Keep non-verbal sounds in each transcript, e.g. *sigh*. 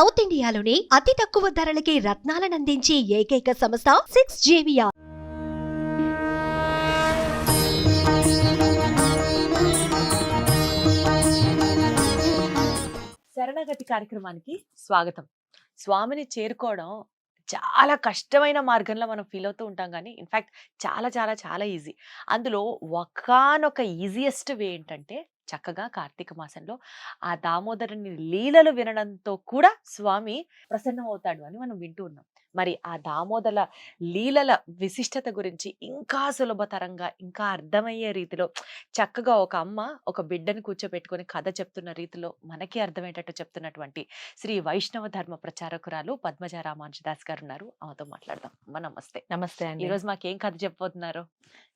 South ఇండియాలోని అతి తక్కువ ధరలకి రత్నాలనందించే ఏకైక సంస్థ సిక్స్ జేవియా శరణగతి కార్యక్రమానికి స్వాగతం. స్వామిని చేరుకోవడం చాలా కష్టమైన మార్గంలో మనం ఫీల్ అవుతూ ఉంటాం కానీ ఇన్ఫ్యాక్ట్ చాలా చాలా చాలా ఈజీ. అందులో ఒకానొక ఈజియెస్ట్ వే ఏంటంటే చక్కగా కార్తీక మాసంలో ఆ దామోదరుని లీలలు వినడంతో కూడా స్వామి ప్రసన్నం అవుతాడు అని మనం వింటూ ఉన్నాం. మరి ఆ దామోదర లీలల విశిష్టత గురించి ఇంకా సులభతరంగా ఇంకా అర్థమయ్యే రీతిలో చక్కగా ఒక అమ్మ ఒక బిడ్డని కూర్చోబెట్టుకొని కథ చెప్తున్న రీతిలో మనకి అర్థమయ్యేటట్టు చెప్తున్నటువంటి శ్రీ వైష్ణవ ధర్మ ప్రచారకురాలు పద్మజ రామానుజదాస్ గారు ఉన్నారు ఆమెతో మాట్లాడదాం. అమ్మ నమస్తే. నమస్తే ఈ అండి. రోజు మాకేం కథ చెప్పబోతున్నారు?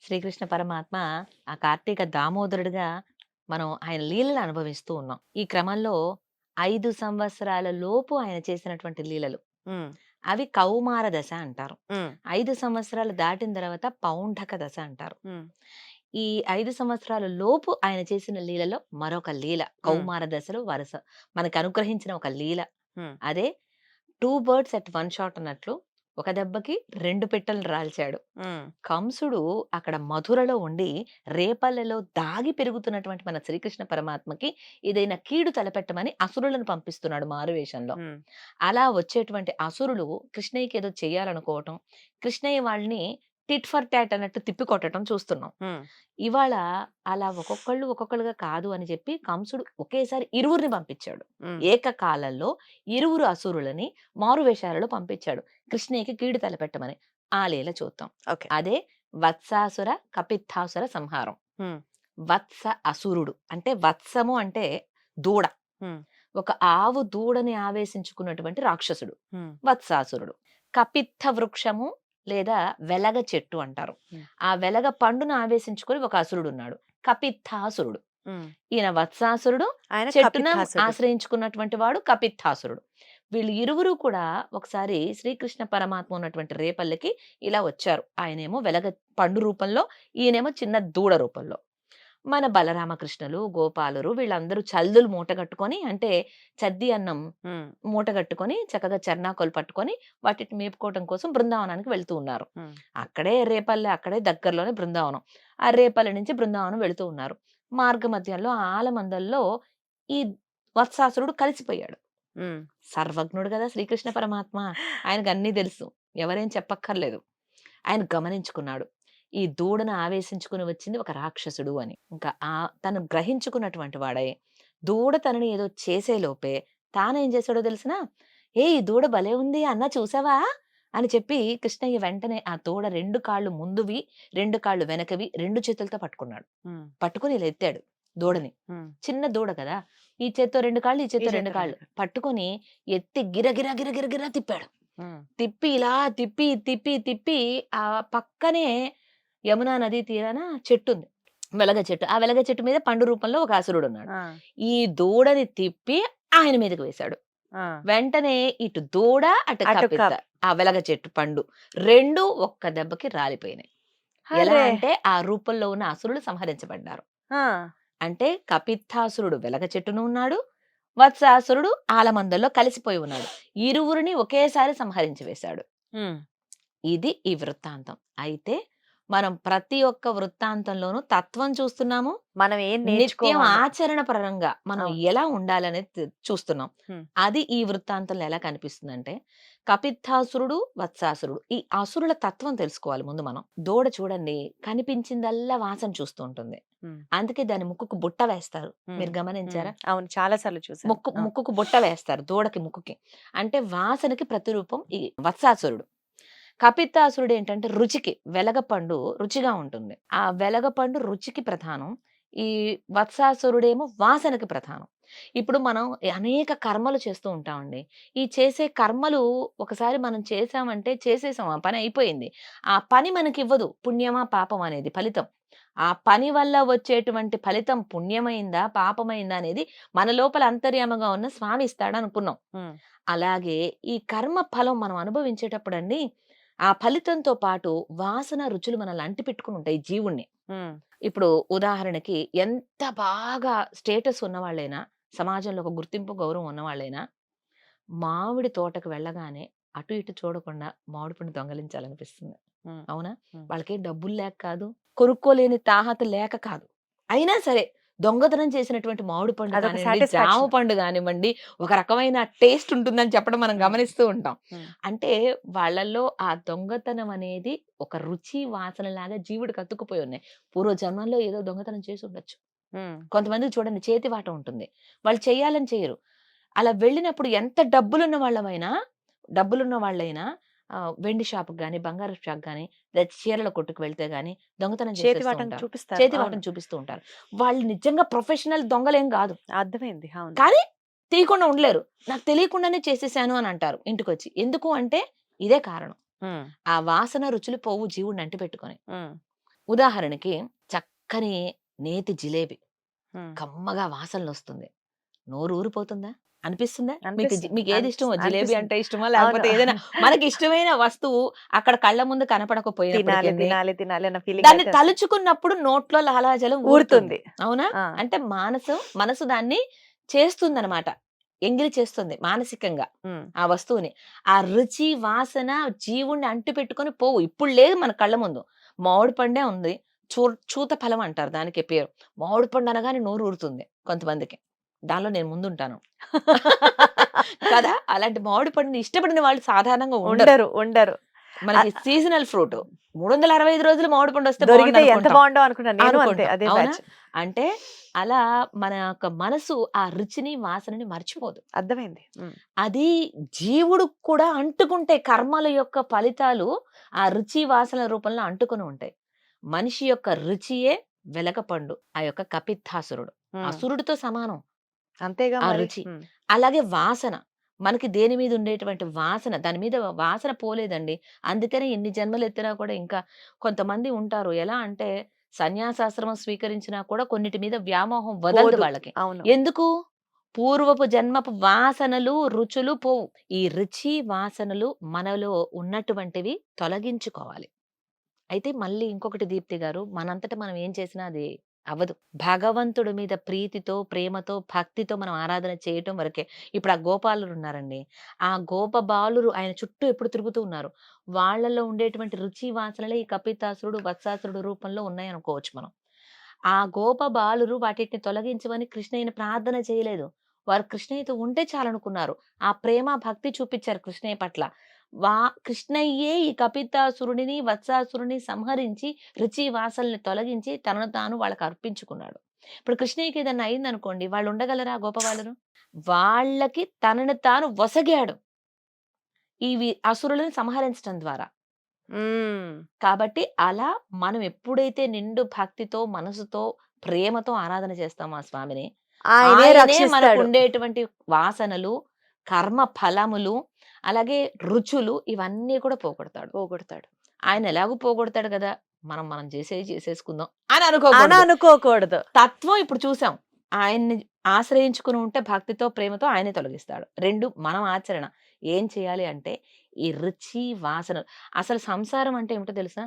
శ్రీకృష్ణ పరమాత్మ ఆ కార్తీక దామోదరుడిగా మనం ఆయన లీలలు అనుభవిస్తూ ఉన్నాం. ఈ క్రమంలో ఐదు సంవత్సరాల లోపు ఆయన చేసినటువంటి లీలలు. అవి కౌమార దశ అంటారు. ఐదు సంవత్సరాలు దాటిన తర్వాత పౌంఢక దశ అంటారు. ఈ ఐదు సంవత్సరాల లోపు ఆయన చేసిన లీలలో మరొక లీల కౌమార దశలో వరుస. మనకు అనుగ్రహించిన ఒక లీల. అదే two birds at one shot అన్నట్లు ఒక దెబ్బకి రెండు పిట్టలు రాల్చాడు. కంసుడు అక్కడ మధురలో ఉండి రేపల్లెలో దాగి పెరుగుతున్నటువంటి మన శ్రీకృష్ణ పరమాత్మకి ఏదైనా కీడు తలపెట్టమని అసురులను పంపిస్తున్నాడు మారువేషంలో. అలా వచ్చేటువంటి అసురులు కృష్ణయ్యకి ఏదో చేయాలనుకోవటం కృష్ణయ్య వాళ్ళని టిట్ ఫర్ టాట్ అన్నట్టు తిప్పి కొట్టడం చూస్తున్నాం. ఇవాళ అలా ఒక్కొక్కళ్ళు ఒక్కొక్కళ్ళుగా కాదు అని చెప్పి కంసుడు ఒకేసారి ఇరువురిని పంపించాడు. ఏకకాలంలో ఇరువురు అసురులని మారువేషాలలో పంపించాడు. కృష్ణయ్యకి కీడు తలపెట్టమని ఆ లీల చూద్దాం. ఓకే. అదే వత్సాసుర కపిత్తాసుర సంహారం. వత్స అసురుడు అంటే వత్సము అంటే దూడ. ఒక ఆవు దూడని ఆవేశించుకున్నటువంటి రాక్షసుడు. వత్సాసురుడు. కపిత్త వృక్షము లేదా వెలగ చెట్టు అంటారు. ఆ వెలగ పండును ఆవేశించుకొని ఒక అసురుడు ఉన్నాడు కపిత్తాసురుడు ఈయన వత్సాసురుడు ఆయన చెట్టున. ఆశ్రయించుకున్నటువంటి వాడు కపిత్తాసురుడు. వీళ్ళు ఇరువురు కూడా ఒకసారి శ్రీకృష్ణ పరమాత్మ ఉన్నటువంటి రేపల్లెకి ఇలా వచ్చారు. ఆయనేమో వెలగ పండు రూపంలో ఈయనేమో చిన్న దూడ రూపంలో. మన బలరామకృష్ణులు గోపాలురు వీళ్ళందరూ చల్దులు మూట కట్టుకొని అంటే చద్ది అన్నం మూట కట్టుకొని చక్కగా చర్నాకోలు పట్టుకొని వాటిని మేపుకోవడం కోసం బృందావనానికి వెళ్తూ ఉన్నారు. అక్కడే రేపల్లె అక్కడే దగ్గరలోనే బృందావనం. ఆ రేపల్లె నుంచి బృందావనం వెళుతూ ఉన్నారు. మార్గ మధ్యంలో ఆలమందల్లో ఈ వత్సాసురుడు కలిసిపోయాడు. సర్వజ్ఞుడు కదా శ్రీకృష్ణ పరమాత్మ. ఆయనకు అన్నీ తెలుసు. ఎవరేం చెప్పక్కర్లేదు. ఆయన గమనించుకున్నాడు. ఈ దూడను ఆవేశించుకుని వచ్చింది ఒక రాక్షసుడు అని. ఇంకా ఆ తను గ్రహించుకున్నటువంటి వాడే దూడ తనని ఏదో చేసే లోపే తానేం చేశాడో తెలిసినా? ఏ ఈ దూడ భలే ఉంది అన్న చూసావా? అని చెప్పి కృష్ణయ్య వెంటనే ఆ దూడ రెండు కాళ్ళు ముందువి రెండు కాళ్ళు వెనకవి రెండు చేతులతో పట్టుకున్నాడు. పట్టుకుని ఇలా ఎత్తాడు దూడని. చిన్న దూడ కదా ఈ చేత్తో రెండు కాళ్ళు ఈ చేత్తో రెండు కాళ్ళు. పట్టుకొని ఎత్తి గిర గిర గిర గిర గిర తిప్పాడు. తిప్పి ఇలా తిప్పి తిప్పి తిప్పి ఆ పక్కనే యమునా నది తీరాన చెట్టు ఉంది వెలగ చెట్టు. ఆ వెలగ చెట్టు మీద పండు రూపంలో ఒక అసురుడు ఉన్నాడు ఈ దూడని తిప్పి ఆయన మీదకి వేశాడు. వెంటనే ఇటు దూడ అటు. ఆ వెలగ చెట్టు పండు రెండు ఒక్క దెబ్బకి రాలిపోయినాయి. ఎలా అంటే ఆ రూపంలో ఉన్న అసురులు సంహరించబడ్డారు. అంటే కపిత్తాసురుడు వెలగ చెట్టును ఉన్నాడు. వత్సాసురుడు ఆలమందల్లో కలిసిపోయి ఉన్నాడు. ఇరువురిని ఒకేసారి సంహరించి వేశాడు. ఇది ఈ వృత్తాంతం. అయితే మనం ప్రతి ఒక్క వృత్తాంతంలోనూ తత్వం చూస్తున్నాము. మనం ఏం నిత్యం ఆచరణ పరంగా మనం. ఎలా ఉండాలనేది చూస్తున్నాం. అది ఈ వృత్తాంతంలో ఎలా కనిపిస్తుందంటే కపిత్తాసురుడు వత్సాసురుడు ఈ అసురుల తత్వం తెలుసుకోవాలి ముందు మనం. దూడ చూడండి కనిపించిందల్లా వాసన చూస్తూ ఉంటుంది. అందుకే దాని ముక్కుకు బుట్ట వేస్తారు. మీరు గమనించారా? అవును చాలా సార్లు చూసాను ముక్కు ముక్కుకు బుట్ట వేస్తారు దూడకి ముక్కుకి. అంటే వాసనకి ప్రతిరూపం ఈ వత్సాసురుడు. కపిత్తాసురుడు ఏంటంటే రుచికి వెలగపండు రుచిగా ఉంటుంది. ఆ వెలగపండు రుచికి ప్రధానం ఈ వత్సాసురుడేమో వాసనకి ప్రధానం. ఇప్పుడు మనం అనేక కర్మలు చేస్తూ ఉంటామండి. ఈ చేసే కర్మలు ఒకసారి మనం చేసామంటే చేసేసాం ఆ పని అయిపోయింది. ఆ పని మనకి ఇవ్వదు పుణ్యమా పాపం అనేది ఫలితం. ఆ పని వల్ల వచ్చేటువంటి ఫలితం పుణ్యమైందా పాపమైందా అనేది మన లోపల అంతర్యామగా ఉన్న స్వామి ఇస్తాడు అనుకున్నాం అలాగే ఈ కర్మ ఫలం మనం అనుభవించేటప్పుడు అండి ఆ ఫలితంతో పాటు వాసన రుచులు మనల్ని అంటి పెట్టుకుని ఉంటాయి జీవుణ్ణి ఇప్పుడు ఉదాహరణకి ఎంత బాగా స్టేటస్ ఉన్నవాళ్ళైనా సమాజంలో ఒక గుర్తింపు గౌరవం ఉన్నవాళ్ళైనా మామిడి తోటకు వెళ్ళగానే అటు ఇటు చూడకుండా మామిడి పండు దొంగలించాలనిపిస్తుంది. అవునా. వాళ్ళకి డబ్బులు లేక కాదు కొనుక్కోలేని తాహత లేక కాదు. అయినా సరే దొంగతనం చేసినటువంటి మామిడి పండు కానివ్వండి, జామ. పండు కానివ్వండి ఒక రకమైన టేస్ట్ ఉంటుందని చెప్పడం మనం గమనిస్తూ ఉంటాం. అంటే వాళ్ళల్లో ఆ దొంగతనం అనేది ఒక రుచి వాసన లాగా జీవుడికి అతుక్కుపోయి ఉన్నాయి. పూర్వ జన్మంలో ఏదో దొంగతనం చేసి ఉండొచ్చు. కొంతమంది చూడండి చేతి వాట ఉంటుంది. వాళ్ళు చేయాలని చేయరు. అలా వెళ్ళినప్పుడు ఎంత డబ్బులున్న వాళ్ళమైనా డబ్బులున్న వాళ్ళైనా వెండి షాప్కి కానీ బంగారు షాప్ కానీ లేదా చీరల కొట్టుకు వెళ్తే గానీ దొంగతనం చేతి. చూపిస్తారు. చేతి. వాటం చూపిస్తూ ఉంటారు. వాళ్ళు నిజంగా ప్రొఫెషనల్ దొంగలేం కాదు. అర్థమైంది. కానీ తీయకుండా ఉండలేరు. నాకు తెలియకుండానే చేసేసాను అని అంటారు ఇంటికి వచ్చి ఎందుకు అంటే ఇదే కారణం. ఆ వాసన రుచులు పోవు జీవుడిని అంటి పెట్టుకొని ఉదాహరణకి చక్కని నేతి జిలేబి. కమ్మగా వాసనలు వస్తుంది నోరు ఊరిపోతుందా? అనిపిస్తుందా? మీకు మీకు ఏది ఇష్టమో అనిపిస్తుంది, జిలేబీ. అంటే ఇష్టమా? లేకపోతే. ఏదైనా మనకి ఇష్టమైన వస్తువు అక్కడ కళ్ళ ముందు కనపడకపోయినప్పటికీ తినాలి తినాలి అన్న ఫీలింగ్ దాన్ని తలుచుకున్నప్పుడు నోట్లో లాలాజలం ఊరుతుంది. అవునా? అంటే మానసు మనసు దాన్ని చేస్తుందన్నమాట. ఎంగిలి చేస్తుంది మానసికంగా ఆ వస్తువుని. ఆ రుచి వాసన జీవుణ్ణి అంటు పెట్టుకొని పోవు. ఇప్పుడు లేదు మన కళ్ళ ముందు. మామిడి పండే ఉంది. చూ చూత ఫలం అంటారు దానికి పేరు. మామిడి పండు అనగానే నోరు ఊరుతుంది కొంతమందికి. దానిలో నేను ముందుంటాను. *laughs* కదా? అలాంటి మామిడి పండుని ఇష్టపడిన వాళ్ళు సాధారణంగా ఉండరు. ఉండరు మనకి సీజనల్ ఫ్రూట్. మూడు వందల అరవై ఐదు రోజులు మామిడి పండు వస్తే దొరికితే ఎంత. బాగుండో అనుకున్నాను అంటే అలా మన యొక్క మనసు ఆ రుచిని వాసనని మర్చిపోదు. అర్థమైంది. అది జీవుడు కూడా అంటుకుంటే కర్మల యొక్క ఫలితాలు ఆ రుచి వాసన రూపంలో అంటుకుని ఉంటాయి. మనిషి యొక్క రుచియే వెలగపండు ఆ యొక్క కపిత్తాసురుడు ఉమ్. అసురుడితో సమానం. అంతేగా ఆ మరి. రుచి. ఉమ్, అలాగే వాసన. మనకి దేని మీద ఉండేటువంటి వాసన దాని మీద వాసన పోలేదండి. అందుకనే ఎన్ని జన్మలు ఎత్తినా కూడా ఇంకా కొంతమంది ఉంటారు. ఎలా అంటే సన్యాసాశ్రమం స్వీకరించినా కూడా కొన్నిటి మీద వ్యామోహం వదలదు పోదు. వాళ్ళకి. అవును. ఎందుకు? పూర్వపు జన్మపు వాసనలు రుచులు పోవు. ఈ రుచి వాసనలు మనలో ఉన్నటువంటివి తొలగించుకోవాలి. అయితే మళ్ళీ ఇంకొకటి దీప్తి గారు మనంతట మనం ఏం చేసినా అది అవ్వదు. భగవంతుడి మీద ప్రీతితో ప్రేమతో భక్తితో మనం ఆరాధన చేయటం వరకే. ఇప్పుడు ఆ గోపాలురు ఉన్నారండి. ఆ గోప బాలురు ఆయన చుట్టూ ఎప్పుడు తిరుగుతూ ఉన్నారు. వాళ్ళల్లో ఉండేటువంటి రుచి వాసనలే ఈ కపితాసురుడు వత్సాసురుడు రూపంలో ఉన్నాయనుకోవచ్చు మనం. ఆ గోప బాలురు వాటిని తొలగించమని కృష్ణయ్యని ప్రార్థన చేయలేదు. వారు కృష్ణయ్యతో ఉంటే చాలనుకున్నారు. ఆ ప్రేమ భక్తి చూపించారు కృష్ణయ్య పట్ల. వా కృష్ణయ్యే ఈ కపితాసురుడిని వత్సాసురుని సంహరించి రుచి వాసనల్ని తొలగించి తనను తాను వాళ్ళకి అర్పించుకున్నాడు. ఇప్పుడు కృష్ణయ్యకి ఏదన్నా అయిందనుకోండి వాళ్ళు ఉండగలరా గోపవాళ్ళను వాళ్ళకి తనను తాను వసగాడు. ఈ అసురులను సంహరించడం ద్వారా. కాబట్టి అలా మనం ఎప్పుడైతే నిండు భక్తితో మనసుతో ప్రేమతో ఆరాధన చేస్తామో ఆ స్వామిని ఆయనే మనకు ఉండేటువంటి వాసనలు కర్మ ఫలములు అలాగే రుచులు ఇవన్నీ కూడా పోగొడతాడు. పోగొడతాడు. ఆయన ఎలాగో పోగొడతాడు కదా! మనం మనం చేసేది చేసేసుకుందాం అని అని అనుకోకూడదు. అనుకోకూడదు తత్వం ఇప్పుడు చూసాం. ఆయన్ని ఆశ్రయించుకుని ఉంటే భక్తితో ప్రేమతో ఆయనే తొలగిస్తాడు. రెండు మనం ఆచరణ. ఏం చేయాలి అంటే ఈ రుచి వాసన. అసలు సంసారం అంటే ఏమిటో తెలుసా?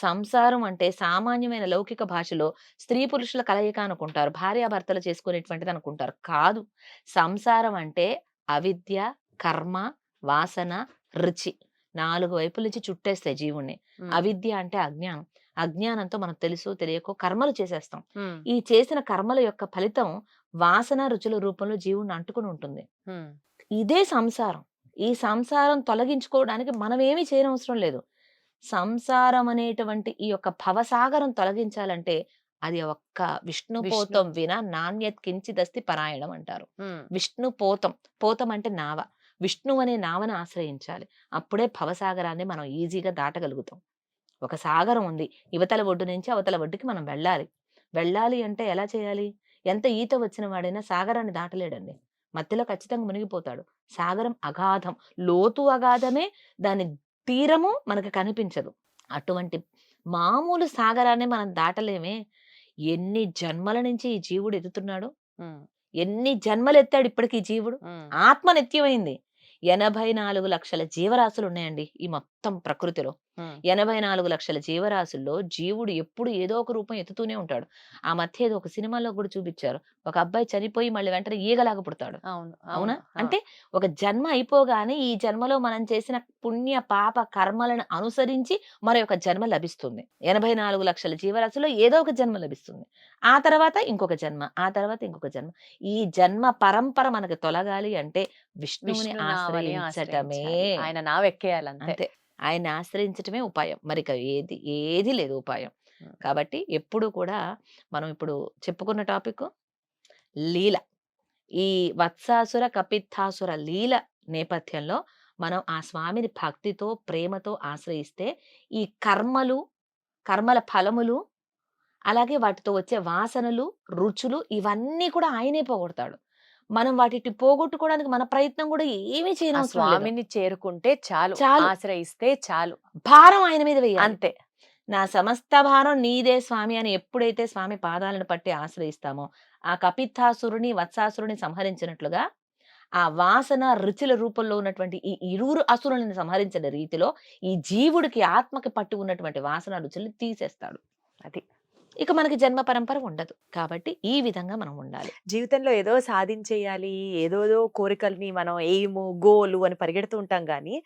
సంసారం అంటే సామాన్యమైన లౌకిక భాషలో స్త్రీ పురుషుల కలయిక అనుకుంటారు. భార్యాభర్తలు చేసుకునేటువంటిది అనుకుంటారు. కాదు. సంసారం అంటే అవిద్య కర్మ వాసన రుచి నాలుగు వైపుల నుంచి చుట్టేస్తాయి జీవుణ్ణి. అవిద్య అంటే అజ్ఞానం. అజ్ఞానంతో మనకు తెలుసు తెలియకో కర్మలు చేసేస్తాం. ఈ చేసిన కర్మల యొక్క ఫలితం వాసన రుచుల రూపంలో జీవుణ్ణి అంటుకుని ఉంటుంది. ఇదే సంసారం. ఈ సంసారం తొలగించుకోవడానికి మనం ఏమీ చేయనవసరం లేదు. సంసారం అనేటువంటి ఈ యొక్క భవసాగరం తొలగించాలంటే అది ఒక్క విష్ణు. పోతం విన నాణ్యత్ కించిదస్తి పరాయణం అంటారు. విష్ణు పోతం. పోతం అంటే నావ. విష్ణు అనే నావను ఆశ్రయించాలి. అప్పుడే భవసాగరాన్ని మనం ఈజీగా దాటగలుగుతాం. ఒక సాగరం ఉంది. ఇవతల ఒడ్డు నుంచి అవతల ఒడ్డుకి మనం వెళ్ళాలి. వెళ్ళాలి అంటే ఎలా చేయాలి? ఎంత ఈత వచ్చిన వాడైనా సాగరాన్ని దాటలేడండి. మధ్యలో ఖచ్చితంగా మునిగిపోతాడు. సాగరం అగాధం. లోతు అగాధమే దాని తీరము మనకు కనిపించదు. అటువంటి మామూలు సాగరాన్ని మనం దాటలేమే. ఎన్ని జన్మల నుంచి ఈ జీవుడు ఎదుగుతున్నాడు ఉమ్, ఎన్ని జన్మలు ఎత్తాడు ఇప్పటికి ఈ జీవుడు. ఆత్మ నిత్యమైంది ఎనభై నాలుగు లక్షల జీవరాశులు ఉన్నాయండి ఈ మొత్తం. మొత్తం ప్రకృతిలో. ఎనభై నాలుగు లక్షల జీవరాశుల్లో జీవుడు ఎప్పుడు ఏదో ఒక రూపం ఎత్తుతూనే ఉంటాడు. ఆ మధ్య ఏదో ఒక సినిమాలో కూడా చూపించారు. ఒక అబ్బాయి చనిపోయి మళ్ళీ వెంటనే ఈగలాగా పుడతాడు. అవును. అవునా? అంటే ఒక జన్మ అయిపోగానే ఈ జన్మలో మనం చేసిన పుణ్య పాప కర్మలను అనుసరించి మరొక జన్మ లభిస్తుంది. ఎనభై నాలుగు లక్షల జీవరాశుల్లో ఏదో ఒక జన్మ లభిస్తుంది. ఆ తర్వాత ఇంకొక జన్మ ఆ తర్వాత ఇంకొక జన్మ. ఈ జన్మ పరంపర మనకు తొలగాలి అంటే విష్ణువుని ఆశ్రయించటమే. ఆయన నావెక్కేయాలి అంతే అంతే. ఆయన ఆశ్రయించటమే ఉపాయం. మరి ఇక ఏది ఏది లేదు ఉపాయం. కాబట్టి ఎప్పుడు కూడా మనం ఇప్పుడు చెప్పుకున్న టాపిక్ లీల. ఈ వత్సాసుర కపిత్తాసుర లీల నేపథ్యంలో మనం ఆ స్వామిని భక్తితో ప్రేమతో ఆశ్రయిస్తే ఈ కర్మలు కర్మల ఫలములు అలాగే వాటితో వచ్చే వాసనలు రుచులు ఇవన్నీ కూడా ఆయనే పోగొడతాడు. మనం వాటిని పోగొట్టుకోవడానికి మన ప్రయత్నం కూడా ఏమీ లేదు. స్వామిని చేరుకుంటే చాలు. చాలు. ఆశ్రయిస్తే చాలు. భారం ఆయన మీద వేయాలి. అంతే. నా సమస్త భారం నీదే స్వామి అని ఎప్పుడైతే స్వామి పాదాలను పట్టి ఆశ్రయిస్తామో ఆ కపిత్తాసురుని వత్సాసురుని సంహరించినట్లుగా ఆ వాసన రుచుల రూపంలో ఉన్నటువంటి ఈ ఇరువురు అసురులను సంహరించిన రీతిలో ఈ జీవుడికి ఆత్మకి పట్టి ఉన్నటువంటి వాసన రుచుల్ని తీసేస్తాడు. అది. ఇక మనకి జన్మ పరంపర ఉండదు. కాబట్టి ఈ విధంగా మనం ఉండాలి. జీవితంలో ఏదో సాధించేయాలి ఏదోదో కోరికల్ని మనం ఎయిమ్ గోలు అని పరిగెడుతూ ఉంటాం కానీ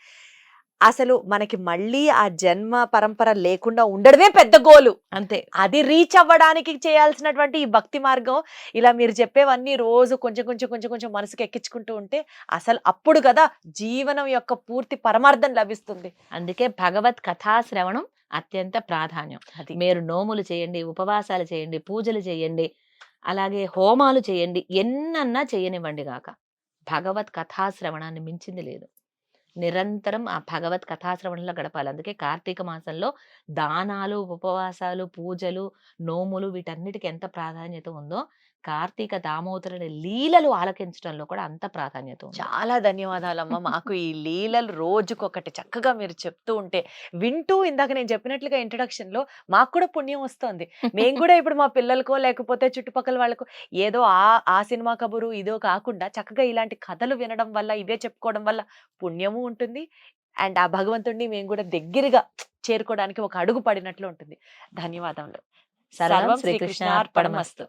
అసలు మనకి మళ్ళీ ఆ జన్మ పరంపర లేకుండా ఉండడమే పెద్ద గోలు. అంతే. అది రీచ్ అవ్వడానికి చేయాల్సినటువంటి ఈ భక్తి మార్గం ఇలా మీరు చెప్పేవన్నీ రోజు కొంచెం కొంచెం కొంచెం కొంచెం మనసుకు ఎక్కించుకుంటూ ఉంటే అసలు అప్పుడు కదా జీవనం యొక్క పూర్తి పరమార్థం లభిస్తుంది. అందుకే భగవత్ కథాశ్రవణం అత్యంత ప్రాధాన్యం. అది. మీరు నోములు చేయండి ఉపవాసాలు చేయండి పూజలు చేయండి అలాగే హోమాలు చేయండి ఎన్నన్నా చేయనివ్వండి గాక. భగవత్ కథాశ్రవణాన్ని మించింది లేదు. నిరంతరం ఆ భగవత్ కథాశ్రవణంలో గడపాలి. అందుకే కార్తీక మాసంలో దానాలు ఉపవాసాలు పూజలు నోములు వీటన్నిటికి ఎంత ప్రాధాన్యత ఉందో కార్తీక దామోదరుని లీలలు ఆలకించడంలో కూడా అంత ప్రాధాన్యత ఉంది. చాలా ధన్యవాదాలమ్మా. మాకు ఈ లీలలు రోజుకొకటి చక్కగా మీరు చెప్తూ ఉంటే వింటూ ఇందాక నేను చెప్పినట్లుగా ఇంట్రడక్షన్లో మాకు కూడా పుణ్యం వస్తుంది. మేము కూడా ఇప్పుడు మా పిల్లలకో లేకపోతే చుట్టుపక్కల వాళ్ళకో ఏదో ఆ ఆ సినిమా కబురు ఇదో కాకుండా చక్కగా ఇలాంటి కథలు వినడం వల్ల ఇవే చెప్పుకోవడం వల్ల పుణ్యము ఉంటుంది. అండ్ ఆ భగవంతుడిని మేము కూడా దగ్గరగా చేరుకోవడానికి ఒక అడుగు పడినట్లు ఉంటుంది. ధన్యవాదములు. సర్వం సర్వం శ్రీకృష్ణార్పణమస్తు.